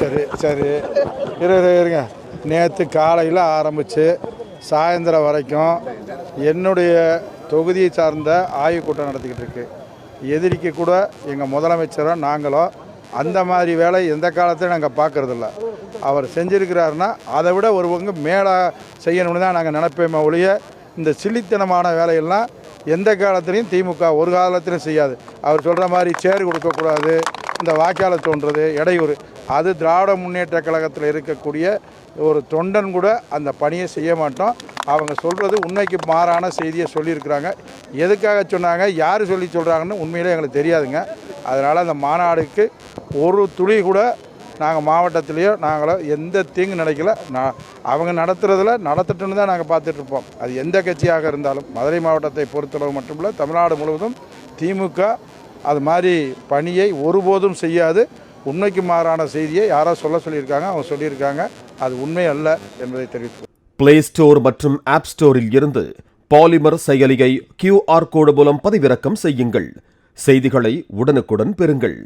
சரி சரி. இரு இரு, இருங்க. நேற்று காலையில் ஆரம்பித்து சாயந்தரம் வரைக்கும் என்னுடைய தொகுதியை சார்ந்த ஆய்வுக் கூட்டம் நடத்திக்கிட்டு இருக்கு. எதிரிக்கு கூட எங்கள் முதலமைச்சரும் நாங்களும் அந்த மாதிரி வேலை எந்த காலத்தையும் நாங்கள் பார்க்கறதில்ல. அவர் செஞ்சிருக்கிறாருன்னா அதை விட ஒரு பங்கு மேலே செய்யணும்னு தான் நாங்கள் நினைப்போமே ஒழிய இந்த சில்லித்தனமான வேலையெல்லாம் எந்த காலத்துலையும் திமுக ஒரு காலத்திலையும் செய்யாது. அவர் சொல்கிற மாதிரி சேர் கொடுக்கக்கூடாது இந்த வாக்காளர் தோன்றது இடையூறு. அது திராவிட முன்னேற்ற கழகத்தில் இருக்கக்கூடிய ஒரு தொண்டன் கூட அந்த பணியை செய்ய மாட்டோம். அவங்க சொல்கிறது உண்மைக்கு மாறான செய்தியை சொல்லியிருக்கிறாங்க. எதுக்காக சொன்னாங்க யார் சொல்லி சொல்கிறாங்கன்னு உண்மையிலே எங்களுக்கு தெரியாதுங்க. அதனால் அந்த மாநாடுக்கு ஒரு துளி கூட நாங்கள் மாவட்டத்திலேயோ நாங்களோ எந்த தீங்கு நினைக்கல. நான் அவங்க நடத்துறதுல நடத்தட்டுன்னு தான் நாங்கள் பார்த்துட்ருப்போம் அது எந்த கட்சியாக இருந்தாலும் மதுரை மாவட்டத்தை பொறுத்தளவு மட்டுமில்ல தமிழ்நாடு முழுவதும் திமுக அது மாதிரி பணியை ஒருபோதும் செய்யாது. உண்மைக்கு மாறான செய்தியை யாரோ சொல்ல சொல்லியிருக்காங்க அவங்க சொல்லியிருக்காங்க. அது உண்மை அல்ல என்பதை தெரிவித்து பிளே ஸ்டோர் மற்றும் ஆப் ஸ்டோரில் இருந்து பாலிமர் செயலியை கியூஆர் கோடு மூலம் பதிவிறக்கம் செய்யுங்கள். செய்திகளை உடனுக்குடன் பெறுங்கள்.